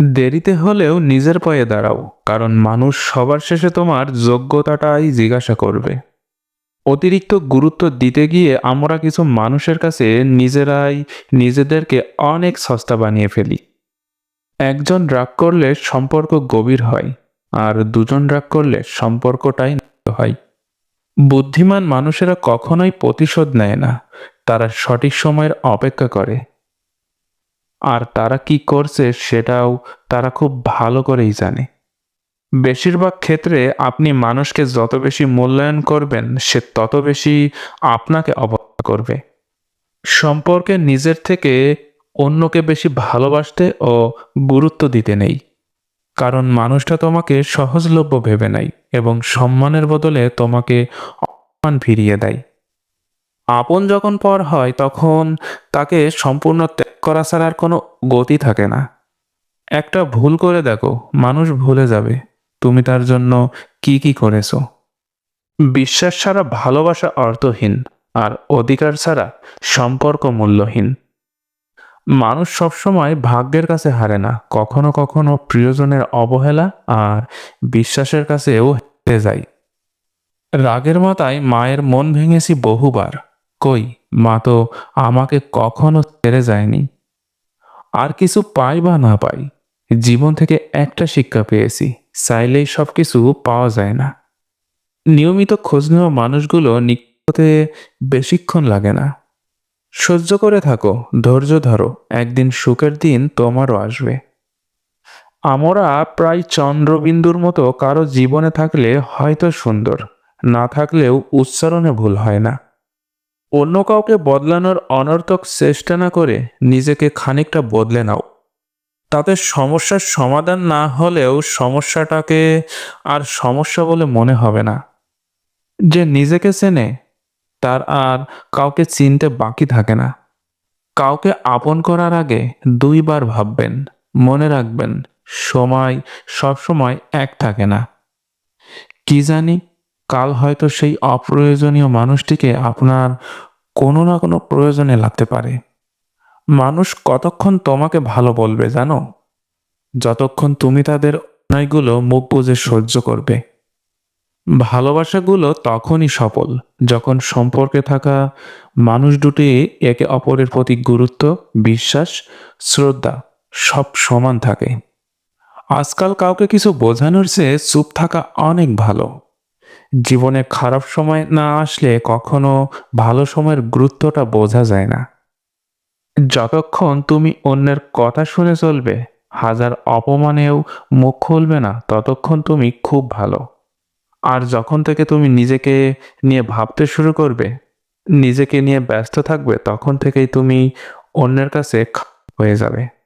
দেরিতে হলেও নিজের পায়ে দাঁড়াও, কারণ মানুষ সবার শেষে তোমার যোগ্যতাটাই জিজ্ঞাসা করবে। অতিরিক্ত গুরুত্ব দিতে গিয়ে আমরা কিছু মানুষের কাছে নিজেরাই নিজেদেরকে অনেক সস্তা বানিয়ে ফেলি। একজন রাগ করলে সম্পর্ক গভীর হয়, আর দুজন রাগ করলে সম্পর্কটাই হয়। বুদ্ধিমান মানুষেরা কখনোই প্রতিশোধ নেয় না, তারা সঠিক সময়ের অপেক্ষা করে। আর তারা কি করছে সেটাও তারা খুব ভালো করেই জানে। বেশিরভাগ ক্ষেত্রে আপনি মানুষকে যত বেশি মূল্যায়ন করবেন, সে তত বেশি আপনাকে অবহেলা করবে। সম্পর্কে নিজের থেকে অন্যকে বেশি ভালোবাসতে ও গুরুত্ব দিতে নেই। কারণ মানুষটা তোমাকে সহজলভ্য ভেবে নেয় এবং সম্মানের বদলে তোমাকে অপমান ফিরিয়ে দেয়। আপন যখন পর হয়, তখন তাকে সম্পূর্ণ করা ছাড়া আর কোনো গতি থাকে না। একটা ভুল করে দেখো, মানুষ ভুলে যাবে, তুমি তার জন্য কি কি করেছ। বিশ্বাস ছাড়া ভালোবাসা অর্থহীন, আর অধিকার ছাড়া সম্পর্ক মূল্যহীন। মানুষ সবসময় ভাগ্যের কাছে হারে না, কখনো কখনো প্রিয়জনের অবহেলা আর বিশ্বাসের কাছেও হেরে যায় রাগের মাথায় মায়ের মন ভেঙেছি বহুবার, কই, মা তো আমাকে কখনো ছেড়ে যায়নি। আর কিছু পাই বা না পাই, জীবন থেকে একটা শিক্ষা পেয়েছি, চাইলেই সব কিছু পাওয়া যায় না। নিয়মিত খোঁজ নেওয়া মানুষগুলো নিকটে বেশিক্ষণ লাগে না। সহ্য করে থাকো, ধৈর্য ধরো, একদিন সুখের দিন তোমারও আসবে। আমরা প্রায় চন্দ্রবিন্দুর মতো কারও জীবনে থাকলে হয়তো সুন্দর, না থাকলেও উচ্চারণে ভুল হয় না। অন্য কাউকে বদলানোর অনর্থক চেষ্টা না করে নিজেকে খানিকটা বদলে নাও। তাতে সমস্যার সমাধান না হলেও সমস্যাটাকে আর সমস্যা বলে মনে হবে না। যে নিজেকে চেনে, তার আর কাউকে চিনতে বাকি থাকে না। কাউকে আপন করার আগে দুইবার ভাববেন, মনে রাখবেন, সময় সব সময় এক থাকে না। কি জানি কাল হয়তো সেই অপ্রয়োজনীয় মানুষটিকে আপনার কোনো না কোনো প্রয়োজনে লাগতে পারে। মানুষ কতক্ষণ তোমাকে ভালো বলবে জানো? যতক্ষণ তুমি তাদের অন্যায়গুলো মুখ বুঝে সহ্য করবে। ভালোবাসাগুলো তখনই সফল, যখন সম্পর্কে থাকা মানুষ দুটি একে অপরের প্রতি গুরুত্ব, বিশ্বাস, শ্রদ্ধা সব সমান থাকে। আজকাল কাউকে কিছু বোঝানোর চেয়ে চুপ থাকা অনেক ভালো। জীবনে খারাপ সময় না আসলে কখনো ভালো সময়ের গুরুত্বটা বোঝা যায় না। যতক্ষণ তুমি অন্যের কথা শুনে চলবে, হাজার অপমানেও মুখ খুলবে না, ততক্ষণ তুমি খুব ভালো। আর যখন থেকে তুমি নিজেকে নিয়ে ভাবতে শুরু করবে, নিজেকে নিয়ে ব্যস্ত থাকবে, তখন থেকেই তুমি অন্যের কাছে হয়ে যাবে।